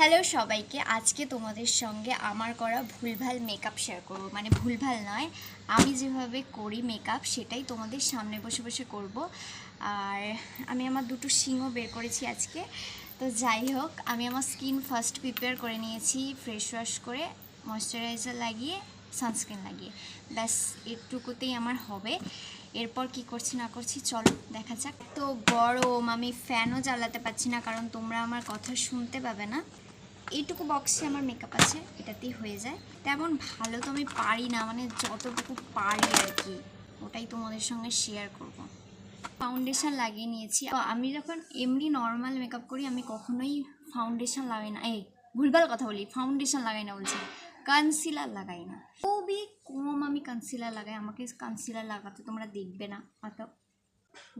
Hello সবাইকে, আজকে তোমাদের সঙ্গে আমার করা ভুলভাল মেকআপ শেয়ার করব। মানে ভুলভাল নয়, আমি যেভাবে করি মেকআপ সেটাই তোমাদের সামনে বসে বসে করব। আর আমি আমার দুটো শিংও বের করেছি আজকে। তো যাই হোক, আমি আমার স্কিন ফার্স্ট প্রিপেয়ার করে নিয়েছি ফ্রেশ ওয়াশ করে ময়শ্চারাইজার লাগিয়ে সানস্ক্রিন লাগিয়ে। ব্যাস, এটুকুতেই আমার হবে। এরপর কি করছি না করছি, চলো দেখা যাক। তো গরম, আমি ফ্যানও জ্বালাতে পারছি না, কারণ তোমরা আমার কথা শুনতে পাবে না। এইটুকু বক্সে আমার মেকআপ আছে, এটাতেই হয়ে যায়। তেমন ভালো তো আমি পারি না মানে যতটুকু পারি আর কি, ওটাই তোমাদের সঙ্গে শেয়ার করব। ফাউন্ডেশন লাগিয়ে নিয়েছি। আমি যখন এমনি নর্মাল মেকআপ করি, আমি কখনোই ফাউন্ডেশন লাগাই না। এই, ভুলভাল কথা বলি ফাউন্ডেশন লাগাই না বলছি কনসিলার লাগাই না। খুবই কম আমি কনসিলার লাগাই, আমাকে কনসিলার লাগাতে তোমরা দেখবে না, হয়তো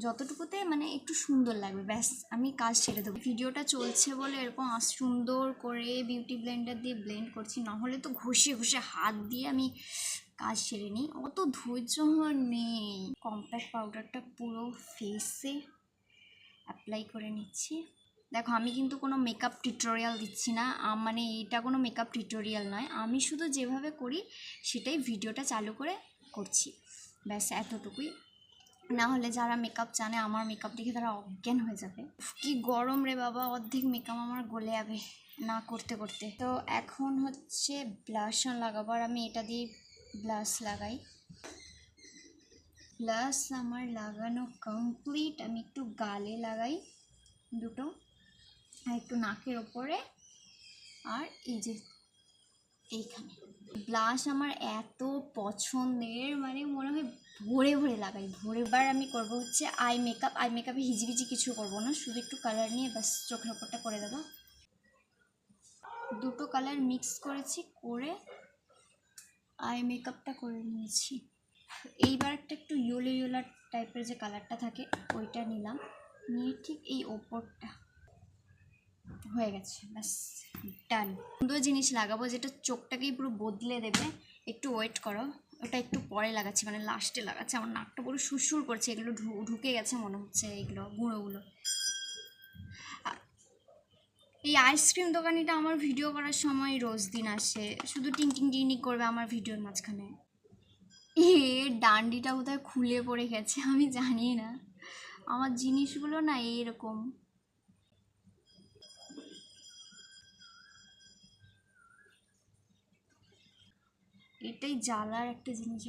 যতটুকুতে মানে একটু সুন্দর লাগবে, ব্যাস আমি কাজ ছেড়ে দেবো। ভিডিওটা চলছে বলে এরকম সুন্দর করে বিউটি ব্লেন্ডার দিয়ে ব্লেন্ড করছি নাহলে তো ঘষে ঘষে হাত দিয়ে আমি কাজ সেরে নিই। অত ধৈর্য আমার নেই। কম্প্যাক্ট পাউডারটা পুরো ফেসে অ্যাপ্লাই করে নিচ্ছি। দেখো, আমি কিন্তু কোনো মেকআপ টিউটোরিয়াল দিচ্ছি না। মানে এটা কোনো মেকআপ টিউটোরিয়াল নয়। আমি শুধু যেভাবে করি, সেটাই ভিডিওটা চালু করে করছি। ব্যাস এতটুকুই। না হলে যারা মেকআপ জানে, আমার মেকআপ দেখে তারা অজ্ঞান হয়ে যাবে। কি গরম রে বাবা, অর্ধেক মেকআপ আমার গলে যাবে না করতে করতে। তো এখন হচ্ছে ব্লাশন লাগাবো, আর আমি এটা দিয়ে ব্লাশ লাগাই। ব্লাশ আমার লাগানো কমপ্লিট আমি একটু গালে লাগাই দুটো, আর একটু নাকের ওপরে। আর এই যে এইখানে। ব্লাশ আমার এত পছন্দের মানে মনে হয় ভরে ভরে লাগাই। ভরে বার আমি করব হচ্ছে আই মেকআপ। আই মেকআপে হিজিবিজি কিছু করব না, শুধু একটু কালার নিয়ে ব্যাস চোখের ওপরটা করে দেবো। দুটো কালার মিক্স করেছি, করে আই মেকআপটা করে নিয়েছি। এইবার একটা একটু ইয়োলো ইয়োলা টাইপের যে কালারটা থাকে, ওইটা নিলাম। নিয়ে ঠিক এই ওপরটা। হয়ে গেছে, ব্যাস ডান সুন্দর জিনিস লাগাবো যেটা চোখটাকেই পুরো বদলে দেবে। একটু ওয়েট করো, ওটা একটু পরে লাগাচ্ছি মানে লাস্টে লাগাচ্ছি। আমার নাকটা পুরো সুরসুর করছে, এগুলো ঢুকে গেছে মনে হচ্ছে এগুলো গুঁড়োগুলো। এই আইসক্রিম দোকানিটা আমার ভিডিও করার সময় রোজ দিন আসে। শুধু টিং টিং টিং করবে আমার ভিডিওর মাঝখানে। এ, ডান্ডিটা কোথায় খুলে পড়ে গেছে, আমি জানি না। আমার জিনিসগুলো না এরকম। এটাই জ্বালার একটা জিনিস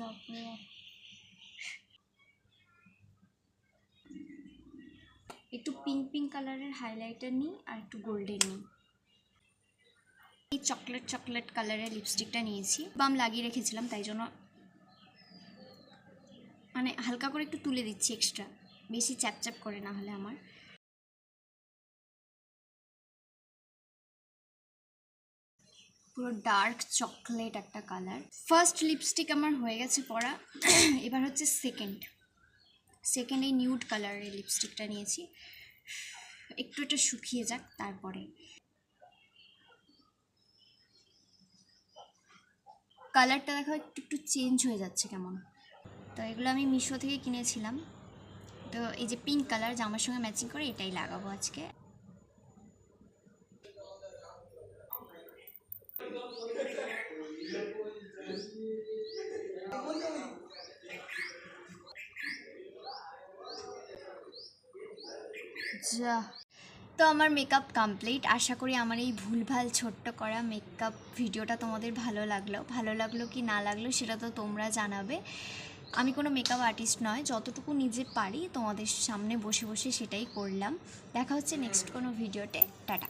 একটু পিঙ্ক পিঙ্ক কালারের হাইলাইটার নিই আর একটু গোল্ডেন নিই এই চকলেট চকলেট কালারের লিপস্টিকটা নিয়েছি। বাম লাগিয়ে রেখেছিলাম, তাই জন্য মানে হালকা করে একটু তুলে দিচ্ছি এক্সট্রা বেশি চ্যাপ চ্যাপ করে না হলে আমার। পুরো ডার্ক চকলেট একটা কালার ফার্স্ট লিপস্টিক আমার হয়ে গেছে পরা। এবার হচ্ছে সেকেন্ড সেকেন্ড এই নিউড কালারের লিপস্টিকটা নিয়েছি। একটু এটা শুকিয়ে যাক, তারপরে। কালারটা দেখো একটু একটু চেঞ্জ হয়ে যাচ্ছে কেমন। তো এগুলো আমি মিশো থেকে কিনেছিলাম। তো এই যে পিঙ্ক কালার জামার সঙ্গে ম্যাচিং করে এটাই লাগাবো আজকে। যা। তো আমার মেকআপ কমপ্লিট আশা করি আমার এই ভুলভাল ছোট্ট করা মেকআপ ভিডিওটা তোমাদের ভালো লাগল। ভালো লাগল কি না লাগল সেটা তো তোমরা জানাবে। আমি কোনো মেকআপ আর্টিস্ট নয়, যতটুকু নিজে পারি তোমাদের সামনে বসে বসে সেটাই করলাম। দেখা হচ্ছে নেক্সট কোনো ভিডিওতে টাটা।